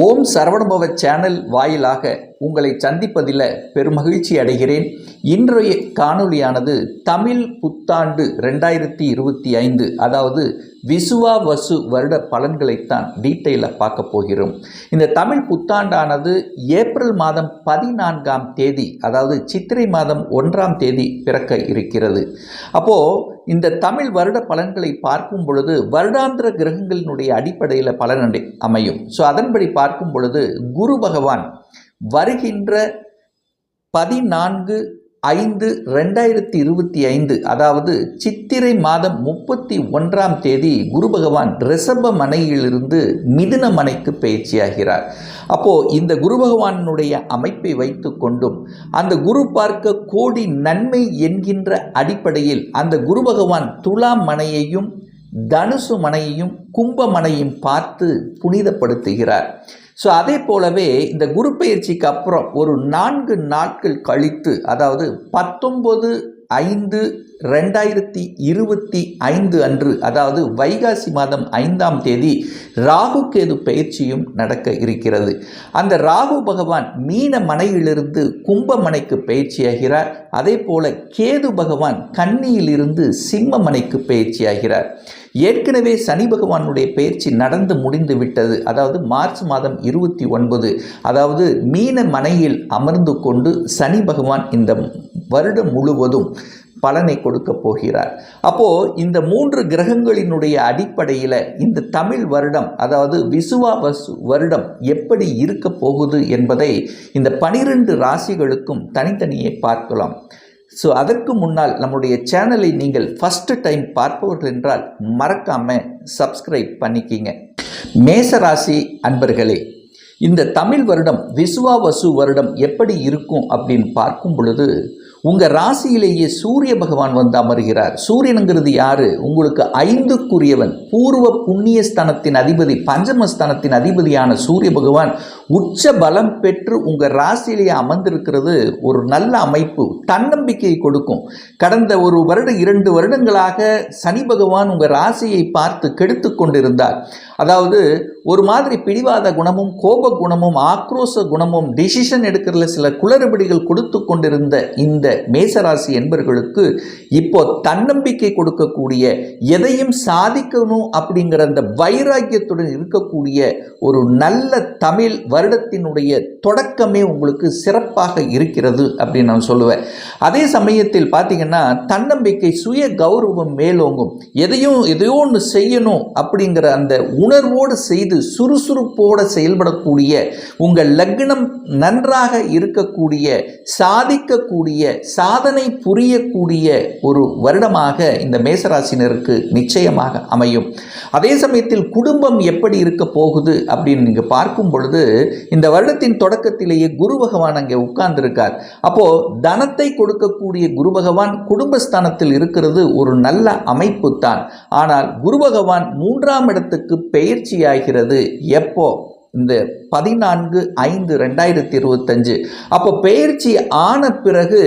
ஓம் சரவணுபவ channel வாயிலாக உங்களை சந்திப்பதில் பெருமகிழ்ச்சி அடைகிறேன். இன்றைய காணொளியானது தமிழ் புத்தாண்டு ரெண்டாயிரத்தி இருபத்தி ஐந்து அதாவது விசுவா வசு வருட பலன்களைத்தான் டீட்டெயிலாக பார்க்க போகிறோம். இந்த தமிழ் புத்தாண்டானது ஏப்ரல் மாதம் பதினான்காம் தேதி அதாவது சித்திரை மாதம் ஒன்றாம் தேதி பிறக்க இருக்கிறது. அப்போது இந்த தமிழ் வருட பலன்களை பார்க்கும் பொழுது வருடாந்திர கிரகங்களினுடைய அடிப்படையில் பலன் அமையும். ஸோ அதன்படி பார்க்கும் பொழுது குரு பகவான் வருகின்ற பதினான்கு ஐந்து ரெண்டாயிரத்தி இருபத்தி ஐந்து அதாவது சித்திரை மாதம் முப்பத்தி ஒன்றாம் தேதி குரு பகவான் ரிஷப மனையிலிருந்து மிதுன மனைக்கு பயிற்சியாகிறார். அப்போ இந்த குரு பகவானுடைய அமைப்பை வைத்து கொண்டும் அந்த குரு பார்க்க கோடி நன்மை என்கின்ற அடிப்படையில் அந்த குரு பகவான் துலாம் மனையையும் தனுசு மனையையும் கும்ப மனையும் பார்த்து புனிதப்படுத்துகிறார். ஸோ அதே போலவே இந்த குரு பயிற்சிக்கு அப்புறம் ஒரு நான்கு நாட்கள் கழித்து அதாவது பத்தொம்பது ஐந்து ரெண்டாயிரத்தி இருபத்தி ஐந்து அன்று அதாவது வைகாசி மாதம் ஐந்தாம் தேதி ராகு கேது பயிற்சியும் நடக்க இருக்கிறது. அந்த ராகு பகவான் மீன மனையிலிருந்து கும்பமனைக்கு பயிற்சியாகிறார். அதே போல கேது பகவான் கன்னியிலிருந்து சிம்ம மனைக்கு பயிற்சியாகிறார். ஏற்கனவே சனி பகவானுடைய பயிற்சி நடந்து முடிந்து விட்டது. அதாவது மார்ச் மாதம் இருபத்தி ஒன்பது. அதாவது மீன மனையில் அமர்ந்து கொண்டு சனி பகவான் இந்த வருடம் முழுவதும் பலனை கொடுக்க போகிறார். அப்போ இந்த மூன்று கிரகங்களினுடைய அடிப்படையில் இந்த தமிழ் வருடம் அதாவது விசுவாவசு வருடம் எப்படி இருக்க போகுது என்பதை இந்த பனிரெண்டு ராசிகளுக்கும் தனித்தனியே பார்க்கலாம். ஸோ அதற்கு முன்னால் நம்முடைய சேனலை நீங்கள் ஃபஸ்ட்டு டைம் பார்ப்பவர்கள் என்றால் மறக்காமல் சப்ஸ்கிரைப் பண்ணிக்கிங்க. மேசராசி அன்பர்களே இந்த தமிழ் வருடம் விசுவாவசு வருடம் எப்படி இருக்கும் அப்படின்னு பார்க்கும் பொழுது உங்கள் ராசியிலேயே சூரிய பகவான் வந்து அமர்கிறார். சூரியனுங்கிறது யாரு? உங்களுக்கு ஐந்துக்குரியவன். பூர்வ புண்ணிய ஸ்தானத்தின் அதிபதி பஞ்சமஸ்தானத்தின் அதிபதியான சூரிய பகவான் உச்ச பலம் பெற்று உங்கள் ராசியிலேயே அமர்ந்திருக்கிறது. ஒரு நல்ல அமைப்பு தன்னம்பிக்கையை கொடுக்கும். கடந்த ஒரு வருடம் இரண்டு வருடங்களாக சனி பகவான் உங்கள் ராசியை பார்த்து கெடுத்து கொண்டிருந்தார். அதாவது ஒரு மாதிரி பிடிவாத குணமும் கோப குணமும் ஆக்ரோஷ குணமும் டிசிஷன் எடுக்கிறதுல சில குளறுபடிகள் கொடுத்து கொண்டிருந்த இந்த மேசராசி என்பர்களுக்கு இப்போ தன்னம்பிக்கை கொடுக்கக்கூடிய எதையும் சாதிக்கணும் அப்படிங்கிற அந்த வைராக்கியத்துடன் இருக்கக்கூடிய ஒரு நல்ல தமிழ் வருடத்தினுடைய தொடக்கமே உங்களுக்கு சிறப்பாக இருக்கிறது அப்படின்னு நான் சொல்லுவேன். அதே சமயத்தில் பார்த்தீங்கன்னா தன்னம்பிக்கை சுய கௌரவம் மேலோங்கும். எதையும் எதையோ ஒன்று செய்யணும் அப்படிங்கிற அந்த உணர்வோடு செய்து சுறுசுறுப்போடு செயல்படக்கூடிய உங்கள் லக்னம் நன்றாக இருக்கக்கூடிய சாதிக்கக்கூடிய சாதனை புரியக்கூடிய ஒரு வருடமாக இந்த மேசராசினருக்கு நிச்சயமாக அமையும். அதே சமயத்தில் குடும்பம் எப்படி இருக்க போகுது அப்படின்னு நீங்கள் பார்க்கும் பொழுது இந்த வருடத்தின் தொடக்கத்திலேயே குரு பகவான் அங்கே உட்கார்ந்திருக்கார். அப்போ தனத்தை கொடுக்கக்கூடிய குரு பகவான் குடும்பஸ்தானத்தில் இருக்கிறது ஒரு நல்ல அமைப்பு தான் ஆனால் குரு பகவான் மூன்றாம் இடத்துக்கு பெயர்ச்சியாகிறது எப்போ இந்த பதினான்கு ஐந்து ரெண்டாயிரத்தி இருபத்தஞ்சு. அப்போ பயிற்சி ஆன பிறகு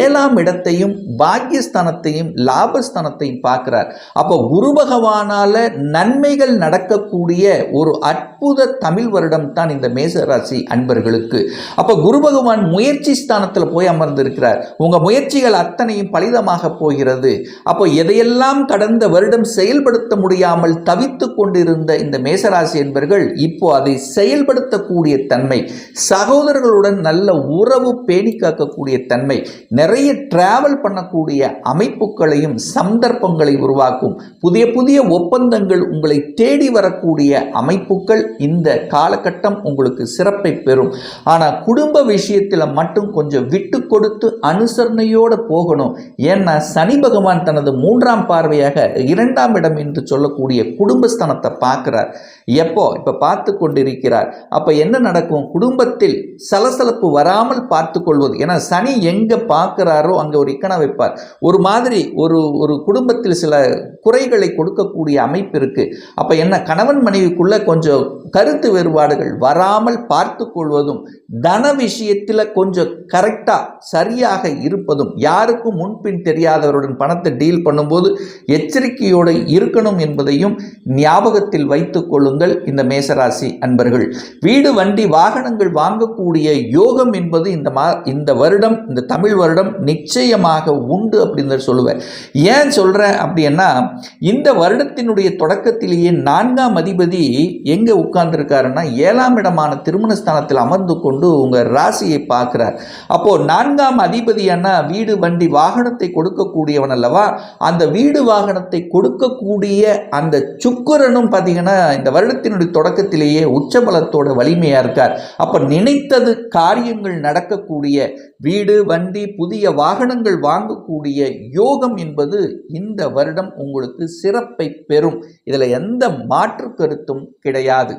ஏழாம் இடத்தையும் பாக்கியஸ்தானத்தையும் லாபஸ்தானத்தையும் பார்க்குறார். அப்போ குருபகவானால் நன்மைகள் நடக்கக்கூடிய ஒரு அற்புத தமிழ் வருடம் தான் இந்த மேசராசி அன்பர்களுக்கு. அப்போ குரு பகவான் முயற்சி ஸ்தானத்தில் போய் அமர்ந்திருக்கிறார். உங்கள் முயற்சிகள் அத்தனையும் பலிதமாக போகிறது. அப்போ எதையெல்லாம் கடந்த வருடம் செயல்படுத்த முடியாமல் தவித்து கொண்டிருந்த இந்த மேசராசி என்பர்கள் இப்போ அதை செயல்படுத்தக்கூடிய தன்மை சகோதரர்களுடன் நல்ல உறவு பேணி காக்கக்கூடிய தன்மை நிறைய டிராவல் பண்ணக்கூடிய அமைப்புகளையும் சந்தர்ப்பங்களை உருவாக்கும். புதிய புதிய ஒப்பந்தங்கள் உங்களை தேடி வரக்கூடிய அமைப்புகள் இந்த காலகட்டம் உங்களுக்கு சிறப்பை பெறும். ஆனால் குடும்ப விஷயத்தில் மட்டும் கொஞ்சம் விட்டு கொடுத்து அனுசரணையோடு போகணும். ஏன்னா சனி பகவான் தனது மூன்றாம் பார்வையாக இரண்டாம் இடம் என்று சொல்லக்கூடிய குடும்பஸ்தானத்தை பார்க்கிறார். எப்போ? இப்போ பார்த்து கொண்டிருக்கிறார். அப்போ என்ன நடக்கும்? குடும்பத்தில் சலசலப்பு வராமல் பார்த்து கொள்வது. ஏன்னா சனி எங்கே பார்க்குறாரோ அங்கே ஒரு இக்கணம் வைப்பார். ஒரு மாதிரி ஒரு ஒரு குடும்பத்தில் சில குறைகளை கொடுக்கக்கூடிய அமைப்பு இருக்குது அப்போ என்ன கணவன் மனைவிக்குள்ளே கொஞ்சம் கருத்து வேறுபாடுகள் வராமல் பார்த்து கொள்வதும் தன விஷயத்தில் கொஞ்சம் கரெக்டாக சரியாக இருப்பதும் யாருக்கும் முன்பின் தெரியாதவருடன் பணத்தை டீல் பண்ணும்போது எச்சரிக்கையோடு இருக்கணும் என்பதையும் ஞாபகத்தில் வைத்துக்கொள்ளும் கொள்ளுங்கள். இந்த மேசராசி அன்பர்கள். வீடு வண்டி வாகனங்கள் வாங்கக்கூடிய யோகம் என்பது இந்த மா இந்த வருடம் இந்த தமிழ் வருடம் நிச்சயமாக உண்டு அப்படின்னு சொல்லுவேன். ஏன் சொல்கிறேன் அப்படின்னா இந்த வருடத்தினுடைய தொடக்கத்திலேயே நான்காம் அதிபதி எங்கே உட்கார்ந்துருக்காருன்னா ஏழாம் இடமான திருமணஸ்தானத்தில் அமர்ந்து கொண்டு உங்கள் ராசியை பார்க்குறார். அப்போது நான்காம் அதிபதியானா வீடு வண்டி வாகனத்தை கொடுக்கக்கூடியவன் அல்லவா அந்த வீடு வாகனத்தை கொடுக்கக்கூடிய அந்த சுக்கரனும் பார்த்தீங்கன்னா இந்த வருடத்தினுடைய தொடக்கத்திலேயே உச்சபலத்தோட வலிமையாக இருக்கார். அப்போ நினைத்தது காரியங்கள் நடக்கக்கூடிய வீடு வண்டி புதிய வாகனங்கள் வாங்கக்கூடிய யோகம் என்பது இந்த வருடம் உங்களுக்கு சிறப்பை பெறும். இதில் எந்த மாற்று கருத்தும் கிடையாது.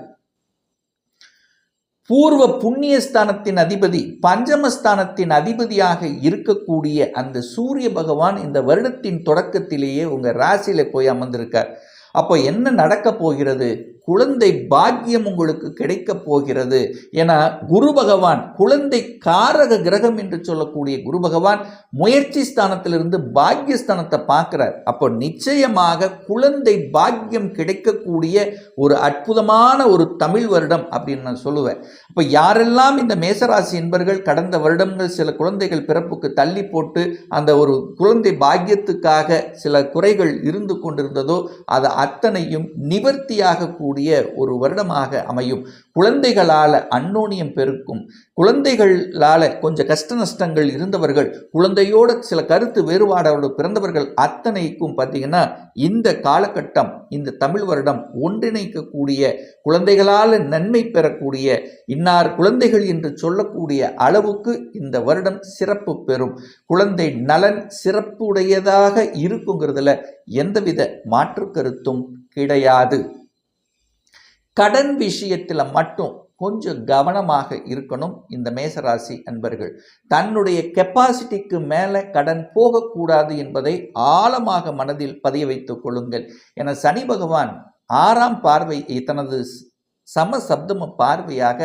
பூர்வ புண்ணியஸ்தானத்தின் அதிபதி பஞ்சமஸ்தானத்தின் அதிபதியாக இருக்கக்கூடிய அந்த சூரிய பகவான் இந்த வருடத்தின் தொடக்கத்திலேயே உங்கள் ராசியில போய் அமர்ந்திருக்கார். அப்போ என்ன நடக்க போகிறது? குழந்தை பாக்கியம் உங்களுக்கு கிடைக்க போகிறது. என குரு பகவான் குழந்தை காரக கிரகம் என்று சொல்லக்கூடிய குரு பகவான் முயற்சி ஸ்தானத்திலிருந்து பாக்கியஸ்தானத்தை பார்க்கிறார். அப்போ நிச்சயமாக குழந்தை பாக்கியம் கிடைக்கக்கூடிய ஒரு அற்புதமான ஒரு தமிழ் வருடம் அப்படின்னு நான் சொல்லுவேன். இப்போ யாரெல்லாம் இந்த மேசராசி என்பர்கள் கடந்த வருடங்கள் சில குழந்தைகள் பிறப்புக்கு தள்ளி போட்டு அந்த ஒரு குழந்தை பாக்கியத்துக்காக சில குறைகள் இருந்து கொண்டிருந்ததோ அதை அத்தனையும் நிவர்த்தியாகக்கூடிய கூடிய ஒரு வருடமாக அமையும். குழந்தைகளால் அன்னோனியம் பெருக்கும். குழந்தைகளால் கொஞ்சம் கஷ்ட நஷ்டங்கள் இருந்தவர்கள் குழந்தையோட சில கருத்து வேறுபாடோடு பிறந்தவர்கள் அத்தனைக்கும் பார்த்தீங்கன்னா இந்த காலகட்டம் இந்த தமிழ் வருடம் ஒன்றிணைக்கக்கூடிய குழந்தைகளால் நன்மை பெறக்கூடிய இன்னார் குழந்தைகள் என்று சொல்லக்கூடிய அளவுக்கு இந்த வருடம் சிறப்பு பெறும். குழந்தை நலன் சிறப்புடையதாக இருக்குங்கிறதுல எந்தவித மாற்று கருத்தும் கிடையாது. கடன் விஷயத்தில் மட்டும் கொஞ்சம் கவனமாக இருக்கணும் இந்த மேசராசி அன்பர்கள். தன்னுடைய கெப்பாசிட்டிக்கு மேலே கடன் போகக்கூடாது என்பதை ஆழமாக மனதில் பதிய வைத்துக் கொள்ளுங்கள். என சனி பகவான் ஆறாம் பார்வை தனது சம சப்தம பார்வையாக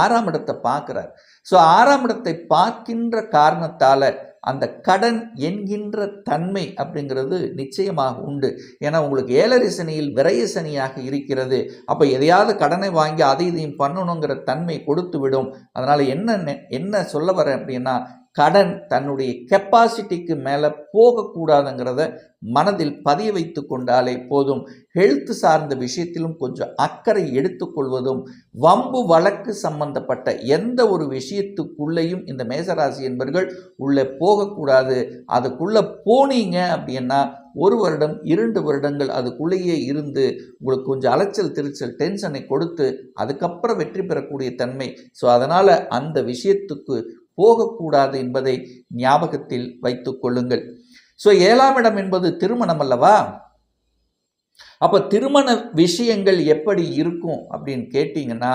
ஆறாம் இடத்தை பார்க்கிறார். ஸோ ஆறாம் இடத்தை பார்க்கின்ற காரணத்தால் அந்த கடன் என்கின்ற தன்மை அப்படிங்கிறது நிச்சயமாக உண்டு. ஏன்னா உங்களுக்கு ஏழரை சனியில் விரைய சனியாக இருக்கிறது. அப்போ எதையாவது கடனை வாங்கி அதை இதையும் பண்ணணுங்கிற தன்மை கொடுத்து விடும் அதனால் என்ன என்ன சொல்ல வரேன் அப்படின்னா கடன் தன்னுடைய கெப்பாசிட்டிக்கு மேலே போகக்கூடாதுங்கிறத மனதில் பதிய வைத்து கொண்டாலே போதும். ஹெல்த் சார்ந்த விஷயத்திலும் கொஞ்சம் அக்கறை எடுத்துக்கொள்வதும் வம்பு வழக்கு சம்பந்தப்பட்ட எந்த ஒரு விஷயத்துக்குள்ளேயும் இந்த மேசராசி என்பர்கள் உள்ளே போகக்கூடாது. அதுக்குள்ளே போனீங்க அப்படின்னா ஒரு வருடம் இரண்டு வருடங்கள் அதுக்குள்ளேயே இருந்து உங்களுக்கு கொஞ்சம் அலைச்சல் திருச்சல் டென்ஷனை கொடுத்து அதுக்கப்புறம் வெற்றி பெறக்கூடிய தன்மை. ஸோ அதனால் அந்த விஷயத்துக்கு போகக்கூடாது என்பதை ஞாபகத்தில் வைத்துக் கொள்ளுங்கள். ஸோ ஏழாம் இடம் என்பது திருமணம் அல்லவா? அப்போ திருமண விஷயங்கள் எப்படி இருக்கும் அப்படின்னு கேட்டிங்கன்னா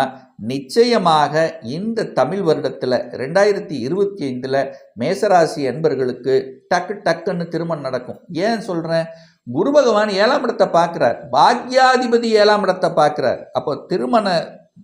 நிச்சயமாக இந்த தமிழ் வருடத்தில் ரெண்டாயிரத்தி இருபத்தி ஐந்தில் மேசராசி அன்பர்களுக்கு டக்கு டக்குன்னு திருமணம் நடக்கும். ஏன் சொல்கிறேன் குரு பகவான் ஏழாம் இடத்தை பார்க்குறார். பாக்யாதிபதி ஏழாம் இடத்தை பார்க்குறார். அப்போ திருமண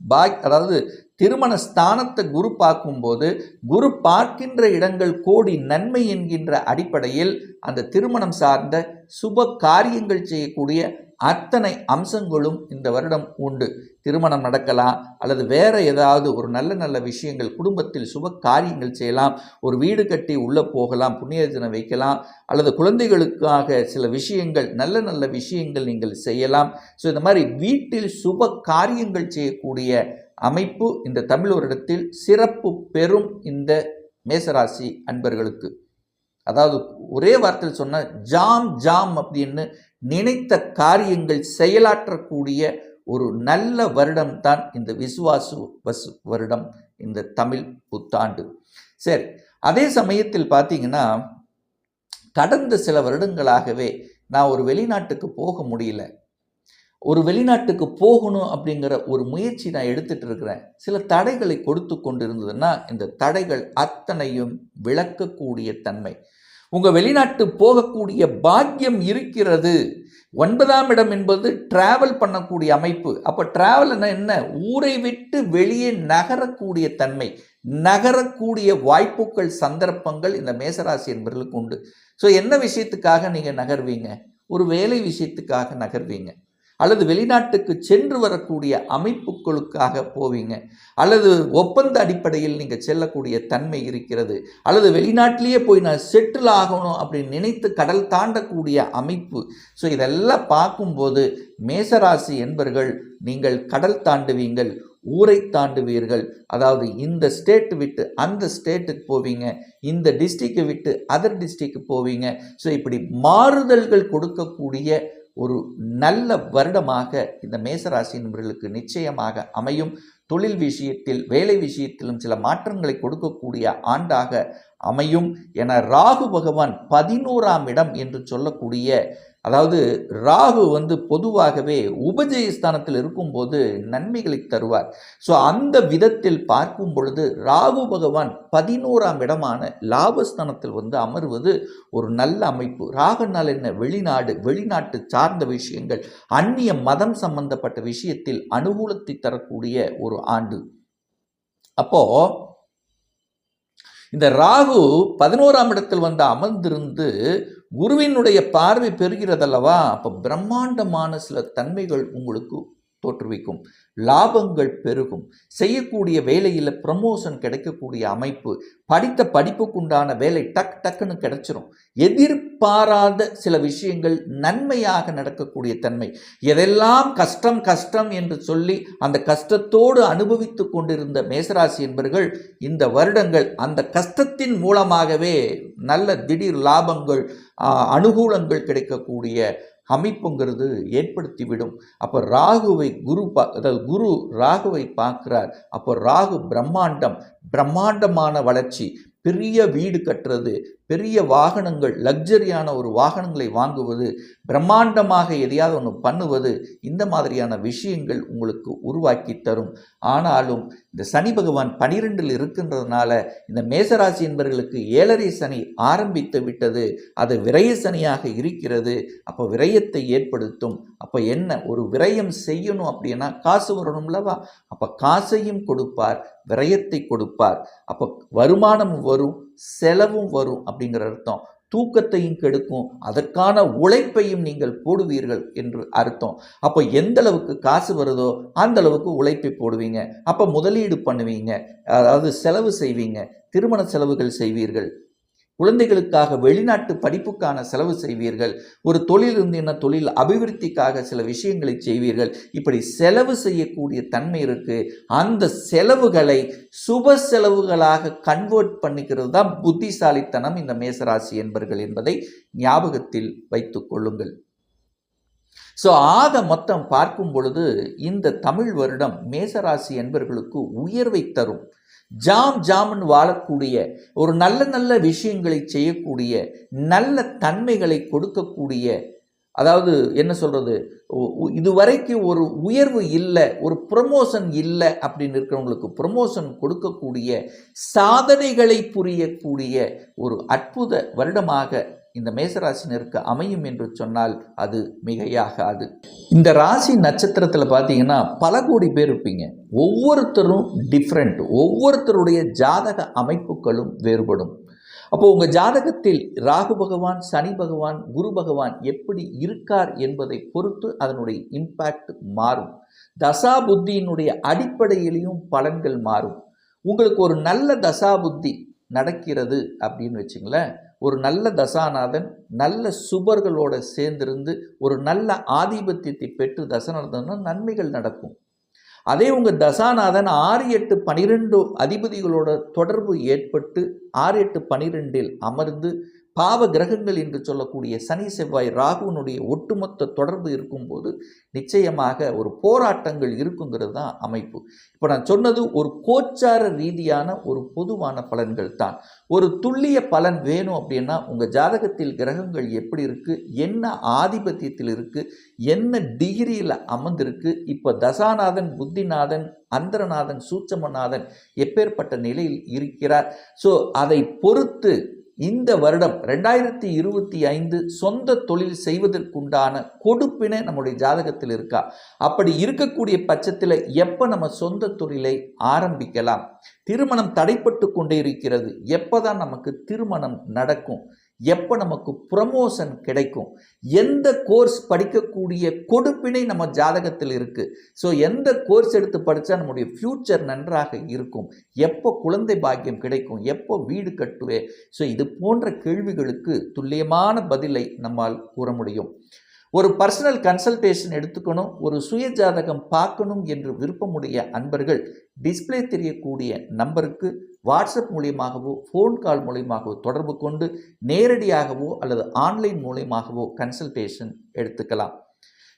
பாக் அதாவது திருமண ஸ்தானத்தை குரு பார்க்கும்போது குரு பார்க்கின்ற இடங்கள் கோடி நன்மை என்கின்ற அடிப்படையில் அந்த திருமணம் சார்ந்த சுப காரியங்கள் செய்யக்கூடிய அத்தனை அம்சங்களும் இந்த வருடம் உண்டு. திருமணம் நடக்கலாம் அல்லது வேற ஏதாவது ஒரு நல்ல நல்ல விஷயங்கள் குடும்பத்தில் சுப காரியங்கள் செய்யலாம் ஒரு வீடு கட்டி உள்ளே போகலாம் புண்ணியர்ஜனை வைக்கலாம் அல்லது குழந்தைகளுக்காக சில விஷயங்கள் நல்ல நல்ல விஷயங்கள் நீங்கள் செய்யலாம். ஸோ இந்த மாதிரி வீட்டில் சுப காரியங்கள் செய்யக்கூடிய அமைப்பு இந்த தமிழ் வருடத்தில் சிறப்பு பெறும் இந்த மேசராசி அன்பர்களுக்கு. அதாவது ஒரே வார்த்தையில் சொன்னால் ஜாம் ஜாம் அப்படின்னு நினைத்த காரியங்கள் செயலாற்றக்கூடிய ஒரு நல்ல வருடம் தான் இந்த விசுவாசு வசு வருடம் இந்த தமிழ் புத்தாண்டு. சரி அதே சமயத்தில் பார்த்தீங்கன்னா கடந்த சில வருடங்களாகவே நான் ஒரு வெளிநாட்டுக்கு போக முடியல. ஒரு வெளிநாட்டுக்கு போகணும் அப்படிங்கிற ஒரு முயற்சி நான் எடுத்துட்டு இருக்கிறேன். சில தடைகளை கொடுத்து கொண்டு இருந்ததுன்னா இந்த தடைகள் அத்தனையும் விளக்கக்கூடிய தன்மை. உங்கள் வெளிநாட்டு போகக்கூடிய பாக்கியம் இருக்கிறது. ஒன்பதாம் இடம் என்பது டிராவல் பண்ணக்கூடிய அமைப்பு. அப்போ டிராவல்னா என்ன? ஊரை விட்டு வெளியே நகரக்கூடிய தன்மை. நகரக்கூடிய வாய்ப்புகள் சந்தர்ப்பங்கள் இந்த மேசராசி என்பவர்களுக்கு உண்டு. ஸோ என்ன விஷயத்துக்காக நீங்கள் நகர்வீங்க? ஒரு வேலை விஷயத்துக்காக நகர்வீங்க. அல்லது வெளிநாட்டுக்கு சென்று வரக்கூடிய அமைப்புகளுக்காக போவீங்க. அல்லது ஒப்பந்த அடிப்படையில் நீங்கள் செல்லக்கூடிய தன்மை இருக்கிறது. அல்லது வெளிநாட்டிலேயே போய் நான் செட்டில் ஆகணும் அப்படின்னு நினைத்து கடல் தாண்டக்கூடிய அமைப்பு. ஸோ இதெல்லாம் பார்க்கும்போது மேசராசி என்பர்கள் நீங்கள் கடல் தாண்டுவீங்கள் ஊரை தாண்டுவீர்கள். அதாவது இந்த ஸ்டேட் விட்டு அந்த ஸ்டேட்டுக்கு போவீங்க. இந்த டிஸ்ட்ரிக்டை விட்டு அதர் டிஸ்ட்ரிக்ட் போவீங்க. ஸோ இப்படி மாறுதல்கள் கொடுக்கக்கூடிய ஒரு நல்ல வருடமாக இந்த மேசராசி நண்பர்களுக்கு நிச்சயமாக அமையும். தொழில் விஷயத்தில் வேலை விஷயத்திலும் சில மாற்றங்களை கொடுக்கக்கூடிய ஆண்டாக அமையும். என ராகு பகவான் பதினோராம் இடம் என்று சொல்லக்கூடிய அதாவது ராகு வந்து பொதுவாகவே உபஜயஸ்தானத்தில் இருக்கும்போது நன்மைகளை தருவார். ஸோ அந்த விதத்தில் பார்க்கும் பொழுது ராகு பகவான் பதினோராம் இடமான லாபஸ்தானத்தில் வந்து அமர்வது ஒரு நல்ல அமைப்பு. ராகனால் என்ன? வெளிநாடு வெளிநாட்டு சார்ந்த விஷயங்கள் அந்நிய மதம் சம்பந்தப்பட்ட விஷயத்தில் அனுகூலத்தை தரக்கூடிய ஒரு ஆண்டு. அப்போ இந்த ராகு பதினோராம் இடத்தில் வந்து அமர்ந்திருந்து குருவினுடைய பார்வை பெறுகிறதல்லவா? அப்போ பிரம்மாண்டமான சில தன்மைகள் உங்களுக்கு தோற்றுவிக்கும். லாபங்கள் பெருகும். செய்யக்கூடிய வேலையில் ப்ரமோஷன் கிடைக்கக்கூடிய அமைப்பு படித்த படிப்புக்குண்டான வேலை டக் டக்குன்னு கிடைச்சிரும். எதிர்பாராத சில விஷயங்கள் நன்மையாக நடக்கக்கூடிய தன்மை. எதெல்லாம் கஷ்டம் கஷ்டம் என்று சொல்லி அந்த கஷ்டத்தோடு அனுபவித்து கொண்டிருந்த மேசராசி என்பர்கள் இந்த வருடங்கள் அந்த கஷ்டத்தின் மூலமாகவே நல்ல திடீர் லாபங்கள் அனுகூலங்கள் கிடைக்கக்கூடிய அமைப்புங்கிறது ஏற்படுத்திவிடும். அப்போ ராகுவை குரு பா அதாவது குரு ராகுவை பார்க்குறார். அப்போ ராகு பிரம்மாண்டம் பிரம்மாண்டமான வளர்ச்சி பெரிய வீடு கட்டுறது பெரிய வாகனங்கள் லக்ஸரியான ஒரு வாகனங்களை வாங்குவது பிரம்மாண்டமாக எதையாவது ஒன்று பண்ணுவது இந்த மாதிரியான விஷயங்கள் உங்களுக்கு உருவாக்கி தரும். ஆனாலும் இந்த சனி பகவான் பனிரெண்டில் இருக்கின்றதுனால இந்த மேசராசி என்பவர்களுக்கு ஏழரை சனி ஆரம்பித்து விட்டது. அது விரய சனியாக இருக்கிறது. அப்போ விரயத்தை ஏற்படுத்தும். அப்போ என்ன? ஒரு விரயம் செய்யணும் அப்படின்னா காசு வரணும்லவா அப்போ காசையும் கொடுப்பார் விரயத்தை கொடுப்பார். அப்போ வருமானம் வரும். செலவும் வரும் அப்படிங்கிற அர்த்தம். தூக்கத்தையும் கெடுக்கும். அதற்கான உழைப்பையும் நீங்கள் போடுவீர்கள் என்று அர்த்தம். அப்போ எந்த அளவுக்கு காசு வருதோ அந்த அளவுக்கு உழைப்பை போடுவீங்க. அப்போ முதலீடு பண்ணுவீங்க. அதாவது செலவு செய்வீங்க. திருமண செலவுகள் செய்வீர்கள். குழந்தைகளுக்காக வெளிநாட்டு படிப்புக்கான செலவு செய்வீர்கள். ஒரு தொழில் இருந்தீங்கன்னா தொழில் அபிவிருத்திக்காக சில விஷயங்களை செய்வீர்கள். இப்படி செலவு செய்யக்கூடிய தன்மை இருக்கு. அந்த செலவுகளை சுப செலவுகளாக கன்வெர்ட் பண்ணிக்கிறது தான் புத்திசாலித்தனம் இந்த மேசராசி என்பர்கள் என்பதை ஞாபகத்தில் வைத்துக் கொள்ளுங்கள். ஸோ ஆக மொத்தம் பார்க்கும் பொழுது இந்த தமிழ் வருடம் மேசராசி என்பர்களுக்கு உயர்வை தரும். ஜாம் ஜாமன் வாழக்கூடிய ஒரு நல்ல நல்ல விஷயங்களை செய்யக்கூடிய நல்ல தன்மைகளை கொடுக்கக்கூடிய அதாவது என்ன சொல்கிறது உ- உ- இதுவரைக்கும் ஒரு உயர்வு இல்லை ஒரு ப்ரமோஷன் இல்லை அப்படின்னு இருக்கிறவங்களுக்கு ப்ரமோஷன் கொடுக்கக்கூடிய சாதனைகளை புரியக்கூடிய ஒரு அற்புத வருடமாக இந்த மேசராசினருக்கு அமையும் என்று சொன்னால் அது மிகையாகாது. இந்த ராசி நட்சத்திரத்தில் பார்த்தீங்கன்னா பல கோடி பேர் இருப்பீங்க. ஒவ்வொருத்தரும் டிஃப்ரெண்ட் ஒவ்வொருத்தருடைய ஜாதக அமைப்புகளும் வேறுபடும். அப்போ உங்கள் ஜாதகத்தில் ராகு பகவான் சனி பகவான் குரு பகவான் எப்படி இருக்கார் என்பதை பொறுத்து அதனுடைய இம்பேக்ட் மாறும். தசா புத்தியினுடைய அடிப்படையிலையும் பலன்கள் மாறும். உங்களுக்கு ஒரு நல்ல தசா புத்தி நடக்கிறது அப்படின்னு வச்சுங்களேன். ஒரு நல்ல தசாநாதன் நல்ல சுபர்களோடு சேர்ந்திருந்து ஒரு நல்ல ஆதிபத்தியத்தை பெற்று தசநாதன்னா நன்மைகள் நடக்கும். அதே உங்கள் தசாநாதன் ஆறு எட்டு பனிரெண்டு அதிபதிகளோட தொடர்பு ஏற்பட்டு ஆறு எட்டு பனிரெண்டில் அமர்ந்து பாவ கிரகங்கள் என்று சொல்லக்கூடிய சனி செவ்வாய் ராகுனுடைய ஒட்டுமொத்த தொடர்பு இருக்கும்போது நிச்சயமாக ஒரு போராட்டங்கள் இருக்குங்கிறது தான் அமைப்பு. இப்போ நான் சொன்னது ஒரு கோச்சார ரீதியான ஒரு பொதுவான பலன்கள் தான். ஒரு துல்லிய பலன் வேணும் அப்படின்னா உங்கள் ஜாதகத்தில் கிரகங்கள் எப்படி இருக்குது என்ன ஆதிபத்தியத்தில் இருக்குது என்ன டிகிரியில் அமர்ந்திருக்கு இப்போ தசாநாதன் புத்திநாதன் அந்தரநாதன் சூட்சமநாதன் எப்பேற்பட்ட நிலையில் இருக்கிறார். ஸோ அதை பொறுத்து இந்த வருடம் ரெண்டாயிரத்தி இருபத்தி ஐந்து சொந்த தொழில் செய்வதற்குண்டான கொடுப்பினை நம்முடைய ஜாதகத்தில் இருக்கா? அப்படி இருக்கக்கூடிய பட்சத்தில் எப்போ நம்ம சொந்த தொழிலை ஆரம்பிக்கலாம்? திருமணம் தடைப்பட்டு கொண்டே இருக்கிறது. எப்போ தான் நமக்கு திருமணம் நடக்கும்? எப்போ நமக்கு ப்ரமோஷன் கிடைக்கும்? எந்த கோர்ஸ் படிக்கக்கூடிய கொடுப்பினை நம்ம ஜாதகத்தில் இருக்குது ஸோ எந்த கோர்ஸ் எடுத்து படித்தா நம்முடைய ஃப்யூச்சர் நன்றாக இருக்கும்? எப்போ குழந்தை பாக்கியம் கிடைக்கும்? எப்போ வீடு கட்டுவே? ஸோ இது போன்ற கேள்விகளுக்கு துல்லியமான பதிலை நம்மால் கூற முடியும். ஒரு பர்சனல் கன்சல்டேஷன் எடுத்துக்கணும். ஒரு சுய ஜாதகம் பார்க்கணும் என்று விருப்பமுடைய அன்பர்கள் டிஸ்ப்ளே தெரியக்கூடிய நம்பருக்கு வாட்ஸ்அப் மூலியமாகவோ ஃபோன் கால் மூலியமாகவோ தொடர்பு கொண்டு நேரடியாகவோ அல்லது ஆன்லைன் மூலியமாகவோ கன்சல்டேஷன் எடுத்துக்கலாம்.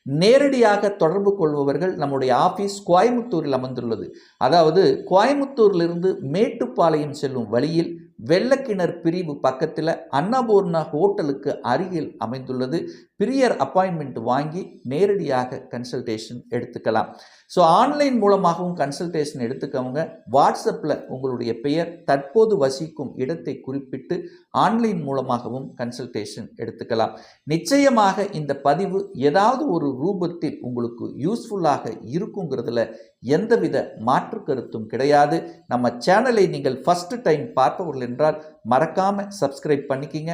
நேரடியாக தொடர்பு கொள்பவர்கள் நம்முடைய ஆஃபீஸ் கோயமுத்தூரில் அமர்ந்துள்ளது அதாவது கோயமுத்தூரிலிருந்து மேட்டுப்பாளையம் செல்லும் வழியில் வெள்ளக்கிணர் பிரிவு பக்கத்தில் அன்னபூர்ணா ஹோட்டலுக்கு அருகில் அமைந்துள்ளது. பிரியர் அப்பாயின்மெண்ட் வாங்கி நேரடியாக கன்சல்டேஷன் எடுத்துக்கலாம். ஸோ ஆன்லைன் மூலமாகவும் கன்சல்டேஷன் எடுத்துக்கவங்க வாட்ஸ்அப்பில் உங்களுடைய பெயர் தற்போது வசிக்கும் இடத்தை குறிப்பிட்டு ஆன்லைன் மூலமாகவும் கன்சல்டேஷன் எடுத்துக்கலாம். நிச்சயமாக இந்த பதிவு ஏதாவது ஒரு ரூபத்தில் உங்களுக்கு யூஸ்ஃபுல்லாக இருக்குங்கிறதுல எந்தவித மாற்று கருத்தும் கிடையாது. நம்ம சேனலை நீங்கள் ஃபஸ்ட்டு டைம் பார்ப்பவர்கள் என்றால் மறக்காமல் சப்ஸ்கிரைப் பண்ணிக்கிங்க.